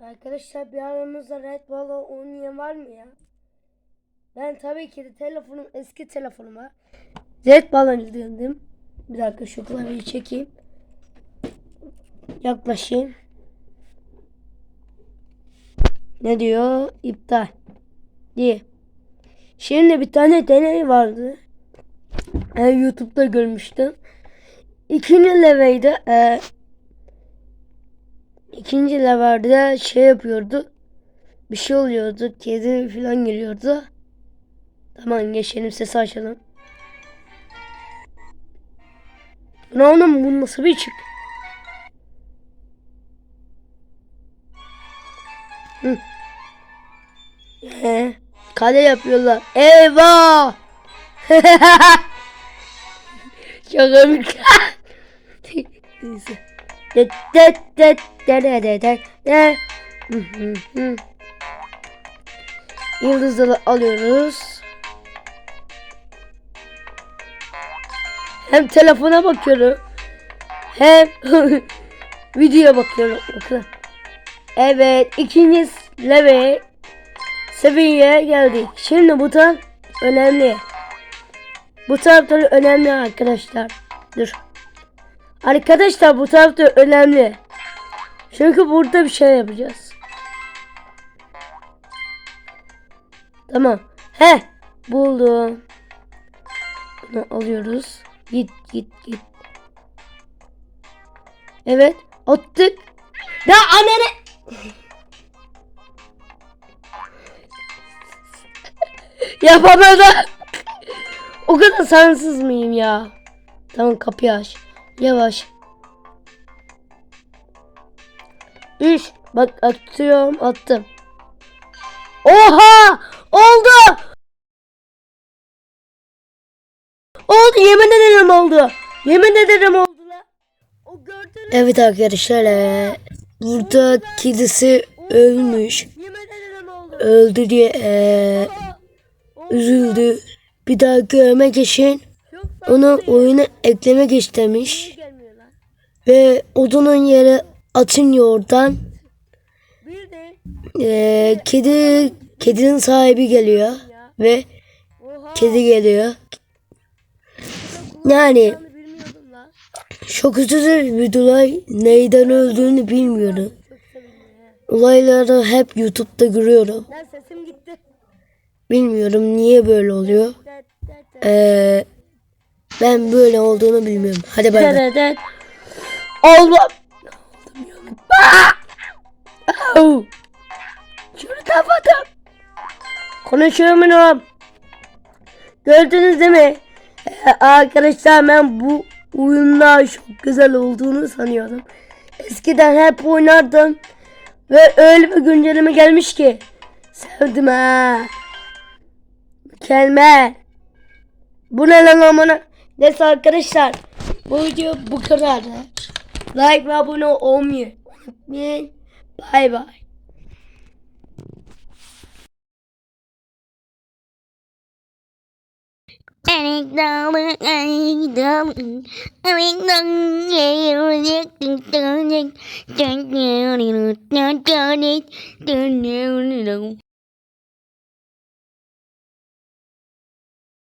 Arkadaşlar bir aramızda Red Bull'u oynayan var mı ya? Ben tabii ki de telefonum eski telefonuma Red Bull'a indirdim. Bir dakika şu klavyeyi çekeyim. Yaklaşayım. Ne diyor? İptal. Diye. Şimdi bir tane deney vardı. Ben YouTube'da görmüştüm. İkinci leveydi. E, ikinci levelde şey yapıyordu. Bir şey oluyordu. Kedi falan geliyordu. Tamam geçelim sesi açalım. Ne oğlum bu nasıl bir çık? Hı. He, kale yapıyorlar. Eyvah! Çok komik. Neyse. Yıldızları alıyoruz. Hem telefona bakıyorum. Hem videoya bakıyorum. Bakın. Evet ikinci level seviyeye geldik. Şimdi bu taraf önemli. Bu tarafta önemli arkadaşlar. Dur. Arkadaşlar bu tarafta önemli. Çünkü burada bir şey yapacağız. Tamam. He buldum. Bunu alıyoruz. Git git git. Evet attık. Ya anne Yapamadım. o kadar sansız mıyım ya? Tamam kapıyı aç. Yavaş. Üç. Bak atıyorum attım. Oha! Oldu! Oldu yemin ederim oldu. Yemin ederim oldu lan. O gördüğünüz Evet arkadaşlar eee, burada kedisi ölmüş. Öldü diye eee, üzüldü. Bir daha görmek için onu oyuna eklemek istemiş. Ve odunun yere atınıyor oradan. Eee, kedi kedinin sahibi geliyor ve kedi geliyor. Yani çok üzücü bir olay. Neyden öldüğünü bilmiyorum. Olayları hep YouTube'da görüyorum. Bilmiyorum niye böyle oluyor. Ee, ben böyle olduğunu bilmiyorum. Hadi bay bay. Allah. Şunu kapadım. Konuşuyorum. Gördünüz değil mi? Ee, arkadaşlar ben bu oyunlar çok güzel olduğunu sanıyordum. Eskiden hep oynardım. Ve öyle bir güncelleme gelmiş ki. Sevdim ha. Mükemmel. Bu ne lan amına? Neyse arkadaşlar bu video bu kadar. Like ve abone olmayı unutmayın. Bay bay.